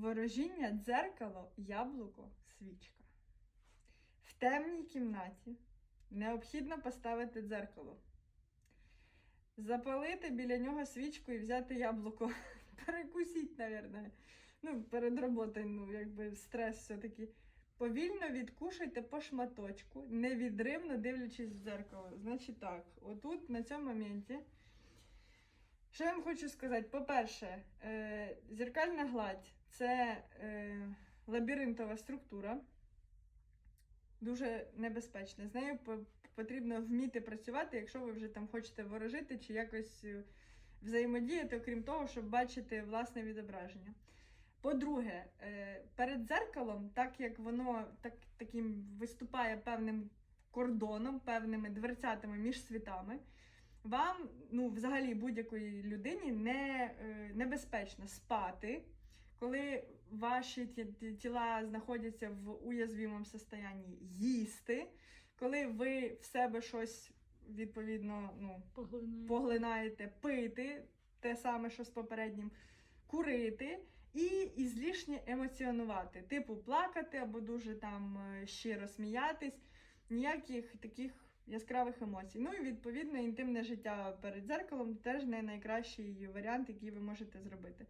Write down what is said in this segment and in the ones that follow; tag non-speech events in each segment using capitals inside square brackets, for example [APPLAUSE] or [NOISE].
Ворожіння, дзеркало, яблуко, свічка. В темній кімнаті необхідно поставити дзеркало. Запалити біля нього свічку і взяти яблуко. [LAUGHS] Перекусіть, мабуть. Ну, перед роботою, ну, якби стрес все-таки. Повільно відкушуйте по шматочку, невідривно дивлячись в дзеркало. Значить так, отут на цьому моменті. Що я вам хочу сказати? По-перше, е, зеркальна гладь це е, лабіринтова структура, дуже небезпечна. З нею потрібно вміти працювати, якщо ви вже там хочете ворожити чи якось е, взаємодіяти, окрім того, щоб бачити власне відображення. По-друге, е, перед дзеркалом, так як воно так, таким виступає певним кордоном, певними дверцятами між світами, вам, ну, взагалі, будь-якої людині не, е, небезпечно спати, коли ваші ті- ті- тіла знаходяться в уязвимому стані, їсти, коли ви в себе щось відповідно ну, Поглинаю. поглинаєте, пити, те саме, що з попереднім, курити і ізлішнє емоціонувати, типу плакати або дуже там е, щиро сміятись, ніяких таких яскравих емоцій. Ну і відповідно інтимне життя перед дзеркалом теж не найкращий варіант, який ви можете зробити.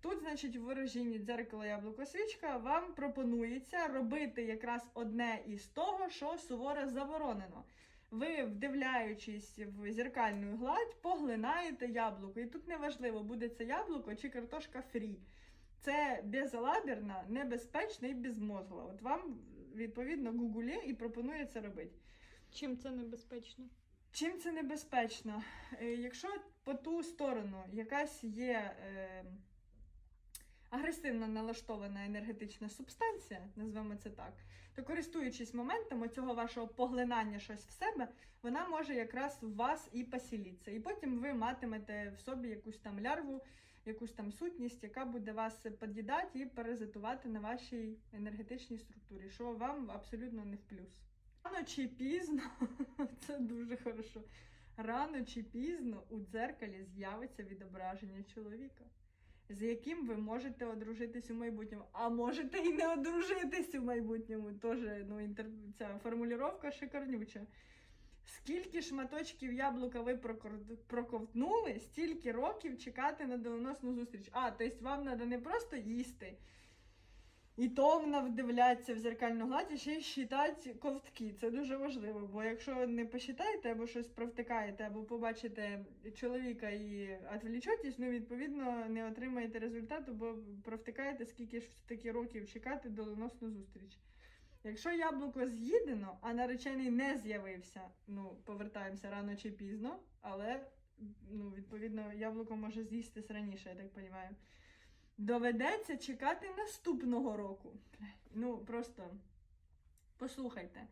Тут, значить, в вираженні дзеркало яблуко свічка вам пропонується робити якраз одне із того, що суворо заборонено ви, вдивляючись в зеркальну гладь, поглинаєте яблуко. І тут неважливо, буде це яблуко чи картошка фрі. Це безалаберна, небезпечна і безмозгла. От вам, відповідно, гугулі і пропонує це робити. Чим це небезпечно? Чим це небезпечно? Е, Якщо по ту сторону якась є е, агресивно налаштована енергетична субстанція, назвемо це так, то користуючись моментом цього вашого поглинання щось в себе, вона може якраз в вас і посілітися. І потім ви матимете в собі якусь там лярву, якусь там сутність, яка буде вас під'їдати і паразитувати на вашій енергетичній структурі, що вам абсолютно не в плюс. Рано чи пізно, [LAUGHS] це дуже хорошо. Рано чи пізно у дзеркалі з'явиться відображення чоловіка, з яким ви можете одружитись у майбутньому, а можете і не одружитись у майбутньому. Тоже ну, інтер... ця формулювання шикарнюча. Скільки шматочків яблука ви проковтнули, стільки років чекати на доленосну зустріч. А, тобто вам треба не просто їсти і томно вдивлятися в зеркальну гладь і ще й считати ковтки. Це дуже важливо, бо якщо не посчитаєте або щось провтикаєте, або побачите чоловіка і відвлічетесь, ну відповідно не отримаєте результату, бо провтикаєте, скільки ж таки років чекати доленосну зустріч. Якщо яблуко з'їдено, а наречений не з'явився, ну повертаємося рано чи пізно, але ну, відповідно яблуко може з'їстись раніше, я так розумію. Доведеться чекати наступного року. Ну, просто послухайте,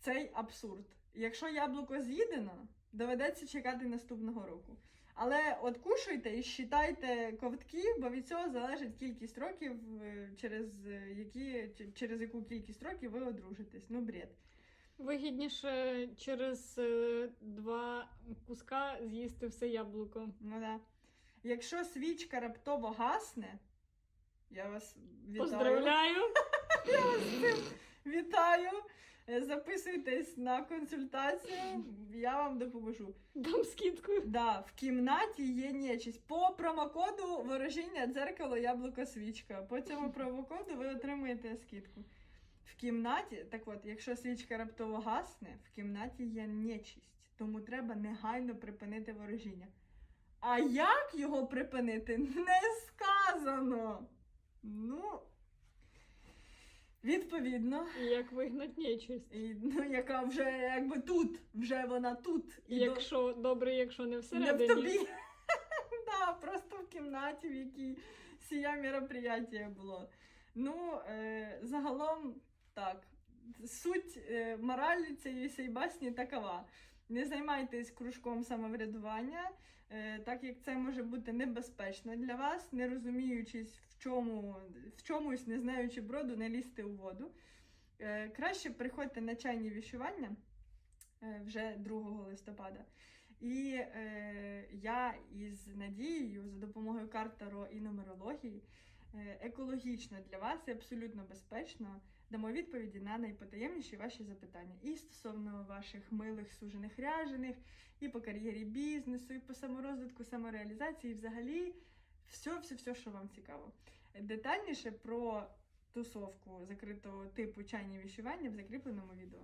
цей абсурд. Якщо яблуко з'їдено, доведеться чекати наступного року. Але от кушайте і считайте ковтки, бо від цього залежить кількість років, е, через, е, які, через яку кількість років ви одружитесь. Ну, бред. Вигідніше через е, два куска з'їсти все яблуко. Ну да. Якщо свічка раптово гасне, я вас вітаю. Поздравляю! [LAUGHS] Вітаю! Е, Записуйтесь на консультацію, я вам допоможу. Дам скидку. Да, в кімнаті є нечисть. По промокоду ворожіння дзеркало яблуко свічка. По цьому промокоду ви отримаєте скидку. В кімнаті, так от, якщо свічка раптово гасне, в кімнаті є нечисть, тому треба негайно припинити ворожіння. А як його припинити, не сказано. Ну, відповідно. І як вигнать нечисть. І, ну, яка вже якби тут, вже вона тут. І до- Якщо добре, якщо не не в всередині. тобі. [LAUGHS] да, просто в кімнаті, в якій сія мероприятие було. Ну, е, загалом, так. Суть е, моралі цієї басні такова. Не займайтесь кружком самоврядування, так як це може бути небезпечно для вас, не розуміючись, в чому, в чомусь, не знаючи броду, не лізти у воду. Е, краще приходьте на чайні вішування е, вже 2 листопада. І е, я із Надією за допомогою карт Таро і нумерології е, екологічно для вас і абсолютно безпечно дамо відповіді на найпотаємніші ваші запитання. І стосовно ваших милих сужених ряжених, і по кар'єрі бізнесу, і по саморозвитку, самореалізації, і взагалі все, все, все, що вам цікаво. Детальніше про тусовку закритого типу чайні вишивання в закріпленому відео.